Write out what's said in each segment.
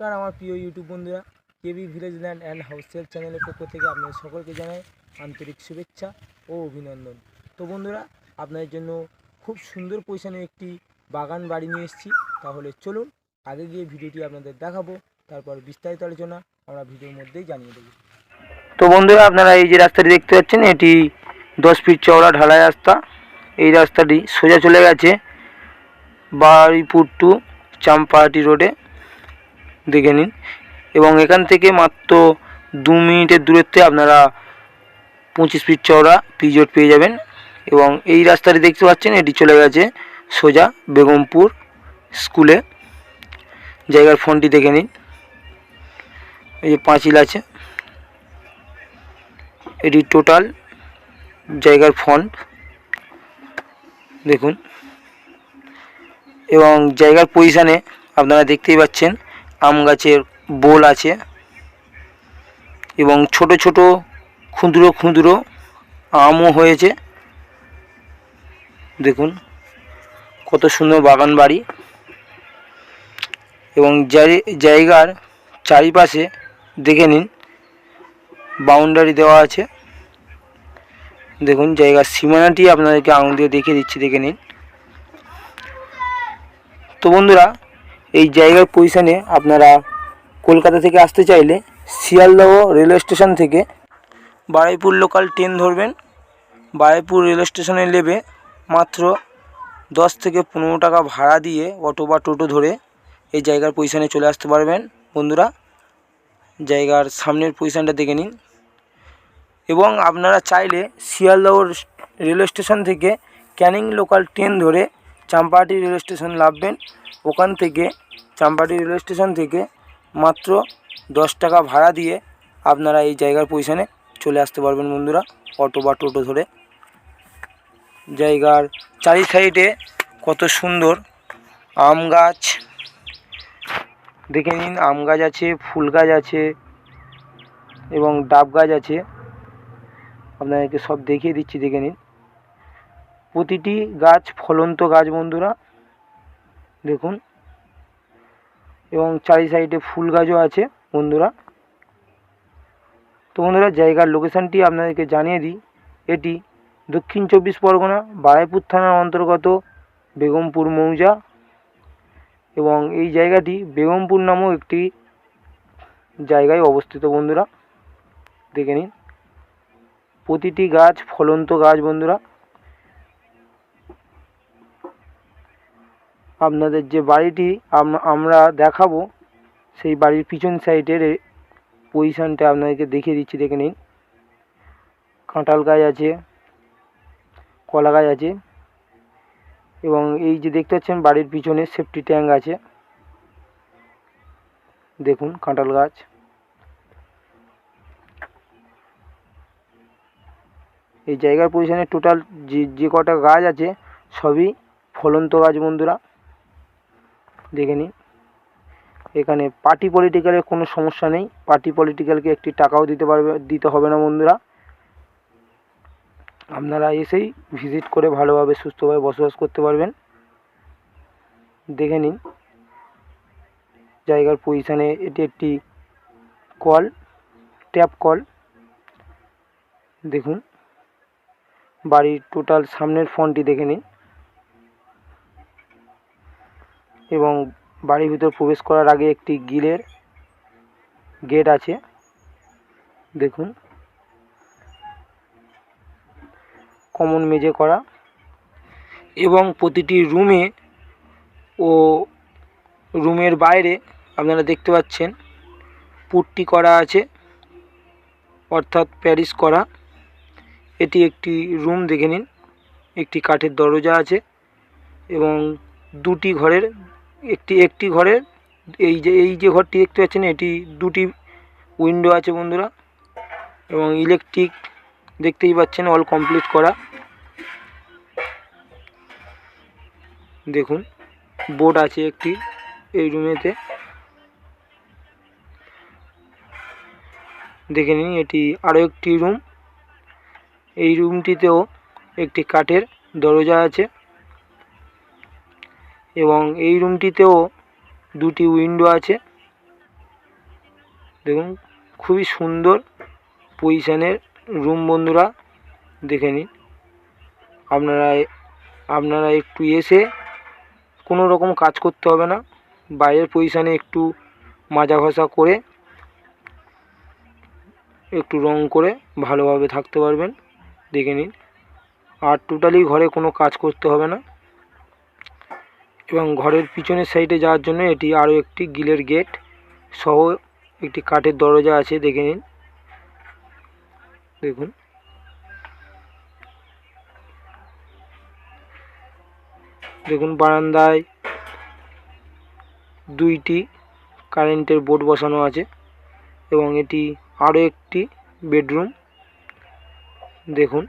নমস্কার, আমার প্রিয় ইউটিউব বন্ধুরা। কেবি ভিলেজ ল্যান্ড অ্যান্ড হাউসেল চ্যানেলের পক্ষ থেকে আপনাদের সকলকে জানাই আন্তরিক শুভেচ্ছা ও অভিনন্দন। তো বন্ধুরা, আপনাদের জন্য খুব সুন্দর পজিশনে একটি বাগান বাড়ি নিয়ে এসেছি। তাহলে চলুন, আগে গিয়ে ভিডিওটি আপনাদের দেখাবো, তারপর বিস্তারিত আলোচনা আমরা ভিডিওর মধ্যেই জানিয়ে দেবো। তো বন্ধুরা, আপনারা এই যে রাস্তাটি দেখতে পাচ্ছেন, এটি দশ ফিট চওড়া ঢালাই রাস্তা। এই রাস্তাটি সোজা চলে গেছে বাড়িপুর টু চাম্পাহাটি রোডে। দেখে নিন। এবং এখান থেকে মাত্র দু মিনিটের দূরত্বে আপনারা পঁচিশ ফিট চওড়া পিজট পেয়ে যাবেন। এবং এই রাস্তাটি দেখতে পাচ্ছেন, এটি চলে গেছে সোজা বেগমপুর স্কুলে। জায়গার ফোনটি দেখে নিন। এই যে পাঁচিল আছে। এটি টোটাল জায়গার ফন্ট দেখুন। এবং জায়গার পজিশানে আপনারা দেখতেই পাচ্ছেন আম গাছের বোল আছে এবং ছোট ছোট ক্ষুদ্র ক্ষুদ্র আমও হয়েছে। দেখুন, কত সুন্দর বাগান বাড়ি। এবং জায়- জায়গার চারিপাশে দেখে নিন বাউন্ডারি দেওয়া আছে। দেখুন, জায়গার সীমানাটি আপনাদেরকে আঙুল দিয়ে দেখিয়ে দিচ্ছি, দেখে নিন। তো বন্ধুরা এই জায়গার পজিশানে আপনারা কলকাতা থেকে আসতে চাইলে শিয়ালদহ রেলওয়ে স্টেশন থেকে বারুইপুর লোকাল ট্রেন ধরবেন। বারুইপুর রেলওয়ে স্টেশনে নেবে মাত্র দশ থেকে পনেরো টাকা ভাড়া দিয়ে অটো বা টোটো ধরে এই জায়গার পজিশানে চলে আসতে পারবেন। বন্ধুরা, জায়গার সামনের পজিশানটা দেখে নিন। এবং আপনারা চাইলে শিয়ালদহ রেলওয়ে স্টেশন থেকে ক্যানিং লোকাল ট্রেন ধরে চাম্পাহাটি রেলওয়ে স্টেশন নামবেন ওখান থেকে চাম্পাটি রেলওয়ে স্টেশন থেকে মাত্র দশ টাকা ভাড়া দিয়ে আপনারা এই জায়গার পজিশনে চলে আসতে পারবেন বন্ধুরা, অটো বা টোটো ধরে। জায়গার চারি সাইডে কত সুন্দর আম গাছ। দেখে নিন, আম গাছ আছে, ফুল গাছ আছে এবং ডাব গাছ আছে। আপনাদেরকে সব দেখিয়ে দিচ্ছি, দেখে নিন। প্রতিটি গাছ ফলন্ত গাছ বন্ধুরা। দেখুন। এবং চারি সাইডে ফুল গাছও আছে বন্ধুরা। তো বন্ধুরা, জায়গার লোকেশানটি আপনাদেরকে জানিয়ে দিই। এটি দক্ষিণ চব্বিশ পরগনা, বারাইপুর থানার অন্তর্গত বেগমপুর মৌজা। এবং এই জায়গাটি বেগমপুর নামক একটি জায়গায় অবস্থিত বন্ধুরা। দেখে নিন। প্রতিটি গাছ, ফলন্ত গাছ বন্ধুরা। আপনাদের যে বাড়িটি আম- আমরা দেখাবো, সেই বাড়ির পিছন সাইডের পজিশানটা আপনাদেরকে দেখিয়ে দিচ্ছি, দেখে নিন। কাঁঠাল গাছ আছে, কলা গাছ আছে, এবং এই যে দেখতে পাচ্ছেন বাড়ির পিছনে সেফটি ট্যাঙ্ক আছে। দেখুন কাঁঠাল গাছ। এই জায়গার পজিশানে টোটাল যে যে কটা গাছ আছে, সবই ফলন্ত গাছ বন্ধুরা। দেখে নিন। এখানে পার্টি পলিটিক্যালের কোনো সমস্যা নেই। পার্টি পলিটিক্যালকে একটি টাকাও দিতে পারবে, দিতে হবে না বন্ধুরা। আপনারা এসেই ভিজিট করে ভালোভাবে, সুস্থভাবে বসবাস করতে পারবেন। দেখে নিন। জায়গার পজিশানে এটি একটি কল ট্যাপ কল দেখুন। বাড়ির টোটাল সামনের ফোনটি দেখে নিন। এবং বাড়ির ভিতর প্রবেশ করার আগে একটি গিলের গেট আছে। দেখুন। কমন মেঝে করা এবং প্রতিটি রুমে ও রুমের বাইরে আপনারা দেখতে পাচ্ছেন পুট্টি করা আছে, অর্থাৎ প্যারিস করা। এটি একটি রুম দেখে নিন। একটি কাঠের দরজা আছে এবং দুটি ঘরের একটি একটি ঘরের এই যে এই যে ঘরটি দেখতে পাচ্ছেন, এটি দুটি উইন্ডো আছে বন্ধুরা, এবং ইলেকট্রিক দেখতেই পাচ্ছেন, অল কমপ্লিট করা। দেখুন, বোর্ড আছে একটি এই রুমেতে। দেখে নিন, এটি আরও একটি রুম। এই রুমটিতেও একটি কাঠের দরজা আছে। এবং এই রুমটিতেও দুটি উইন্ডো আছে। দেখুন, খুবই সুন্দর পজিশানের রুম বন্ধুরা, দেখে নিন। আপনারা আপনারা একটু এসে কোনো রকম কাজ করতে হবে না, বাইরের পজিশানে একটু মাজা ঘষা করে, একটু রং করে ভালোভাবে থাকতে পারবেন, দেখে নিন। আর টোটালি ঘরে কোনো কাজ করতে হবে না। এবং ঘরের পিছনের সাইডে যাওয়ার জন্য এটি আরও একটি গিলের গেট সহ একটি কাঠের দরজা আছে, দেখে নিন। দেখুন। দেখুন বারান্দায় দুইটি কারেন্টের বোর্ড বসানো আছে এবং এটি আরও একটি বেডরুম দেখুন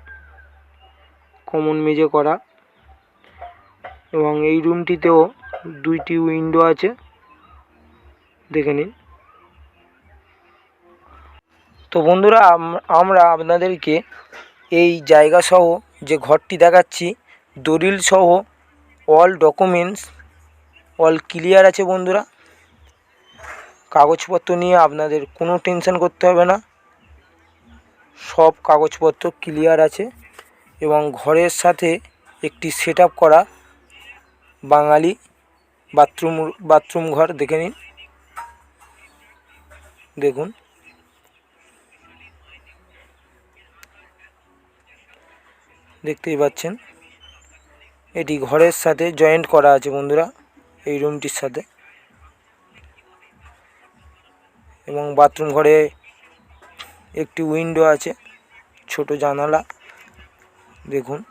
কমন মেঝে করা। এবং এই রুমটিতেও দুইটি উইন্ডো আছে। দেখে নিন। তো বন্ধুরা আমরা আপনাদেরকে এই জায়গা সহ যে ঘরটি দেখাচ্ছি দলিল সহ অল ডকুমেন্টস অল ক্লিয়ার আছে বন্ধুরা। কাগজপত্র নিয়ে আপনাদের কোনো টেনশন করতে হবে না। সব কাগজপত্র ক্লিয়ার আছে এবং ঘরের সাথে একটি সেট করা বাঙালি বাথরুম বাথরুম ঘর দেখে নিন। দেখুন। দেখতেই পাচ্ছেন। এটি ঘরের সাথে জয়েন্ট করা আছে বন্ধুরা, এই রুমটির সাথে। এবং বাথরুম ঘরে একটি উইন্ডো আছে, ছোট জানালা। দেখুন।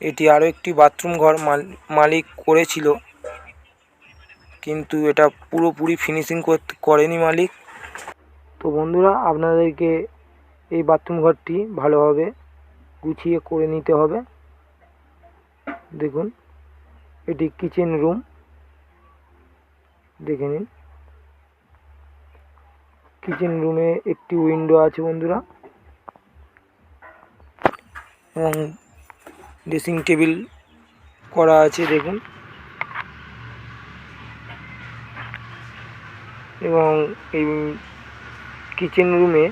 এটি আরও একটি বাথরুম ঘর মাল- মালিক করেছিল। কিন্তু এটা পুরোপুরি ফিনিশিং করতে করেনি মালিক। তো বন্ধুরা, আপনাদেরকে এই বাথরুম ঘরটি ভালোভাবে গুছিয়ে করে নিতে হবে। দেখুন, এটি কিচেন রুম দেখে নিন। কিচেন রুমে একটি উইন্ডো আছে বন্ধুরা। এবং ড্রেসিং টেবিল করা আছে, দেখুন। এবং এই কিচেন রুমে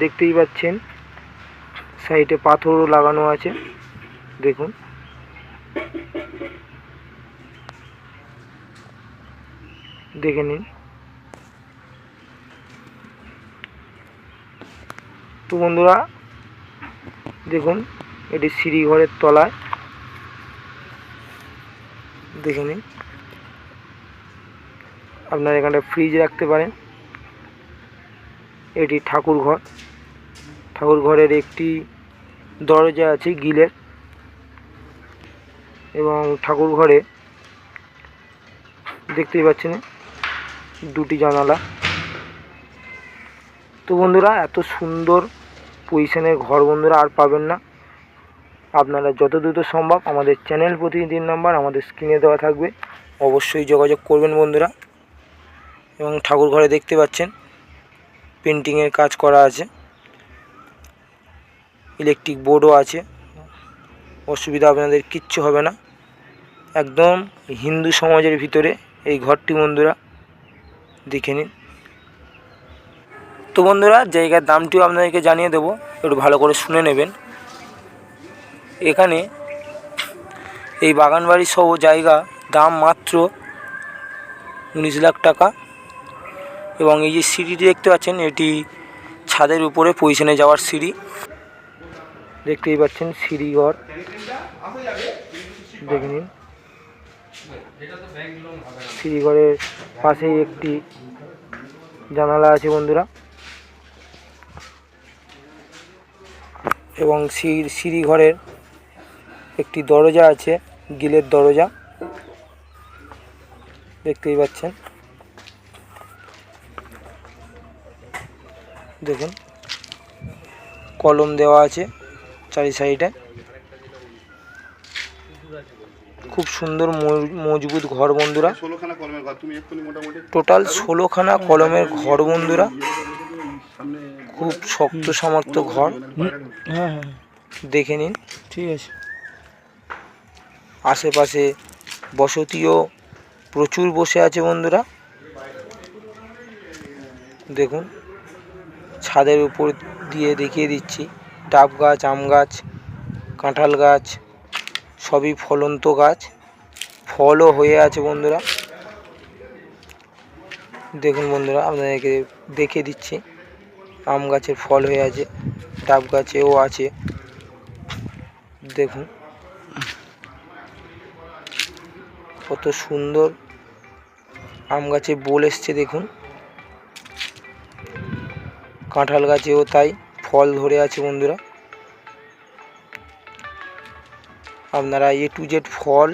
দেখতেই পাচ্ছেন, সাইডে পাথরও লাগানো আছে, দেখুন। দেখে নিন। তো বন্ধুরা, দেখুন এটি সিঁড়ি ঘরের তলায়। দেখে নিন। আপনার এখানটা ফ্রিজ রাখতে পারেন। এটি ঠাকুর ঘর। ঠাকুর ঘরের একটি দরজা আছে গিলের এবং ঠাকুর ঘরে দেখতেই পাচ্ছেন দুটি জানালা। তো বন্ধুরা, এত সুন্দর পজিশনের ঘর বন্ধুরা আর পাবেন না। আপনারা যত দ্রুত সম্ভব আমাদের চ্যানেল প্রতিনিধির নাম্বার আমাদের স্ক্রিনে দেওয়া থাকবে। অবশ্যই যোগাযোগ করবেন বন্ধুরা। এবং ঠাকুর ঘরে দেখতে পাচ্ছেন পেন্টিংয়ের কাজ করা আছে। ইলেকট্রিক বোর্ডও আছে। অসুবিধা আপনাদের কিচ্ছু হবে না। একদম হিন্দু সমাজের ভিতরে এই ঘরটি বন্ধুরা, দেখে নিন। তো বন্ধুরা, জায়গার দামটিও আপনাদেরকে জানিয়ে দেবো। একটু ভালো করে শুনে নেবেন। এখানে এই বাগানবাড়ি সহ জায়গা দাম মাত্র উনিশ লাখ টাকা এবং এই যে সিঁড়িটি দেখতে পাচ্ছেন, এটি ছাদের উপরে পজিশনে যাওয়ার সিঁড়ি। দেখতেই পাচ্ছেন সিঁড়ি ঘর। দেখে নিন। সিঁড়ি ঘরের পাশেই একটি জানালা আছে বন্ধুরা। এবং সিঁড়ি ঘরের একটি দরজা আছে গিলের দরজা। দেখতেই পাচ্ছেন। দেখুন কলম দেওয়া আছে চারি সাইডে। খুব সুন্দর মজ- মজবুত ঘর বন্ধুরা। ষোলোখানা কলমের ঘর তুমি এক্ষুনি মোটামুটি টোটাল ষোলোখানা কলমের ঘর বন্ধুরা। খুব শক্ত সামর্থ্য ঘর। হ্যাঁ হ্যাঁ। দেখে নিন। ঠিক আছে। আশেপাশে বসতিও প্রচুর বসে আছে বন্ধুরা। দেখুন, ছাদের উপর দিয়ে দেখিয়ে দিচ্ছি। ডাব গাছ, আম গাছ, কাঁঠাল গাছ, সবই ফলন্ত গাছ। ফলও হয়ে আছে বন্ধুরা। দেখুন বন্ধুরা, আপনাদেরকে দেখিয়ে দিচ্ছি। আম গাছের ফল হয়ে আছে, ডাব গাছেও আছে। দেখুন। কত সুন্দর আম গাছে বোল এসছে দেখুন। কাঁঠাল গাছেও তাই ফল ধরে আছে বন্ধুরা। আপনারা এ টু জেড ফল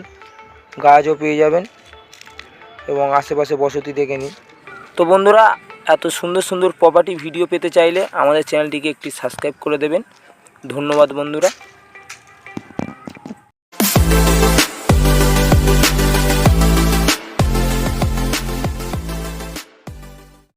গাছও পেয়ে যাবেন এবং আশেপাশে বসতি দেখে নিন। তো বন্ধুরা, এত সুন্দর সুন্দর প্রপার্টি ভিডিও পেতে চাইলে আমাদের চ্যানেলটিকে একটি সাবস্ক্রাইব করে দেবেন। ধন্যবাদ বন্ধুরা।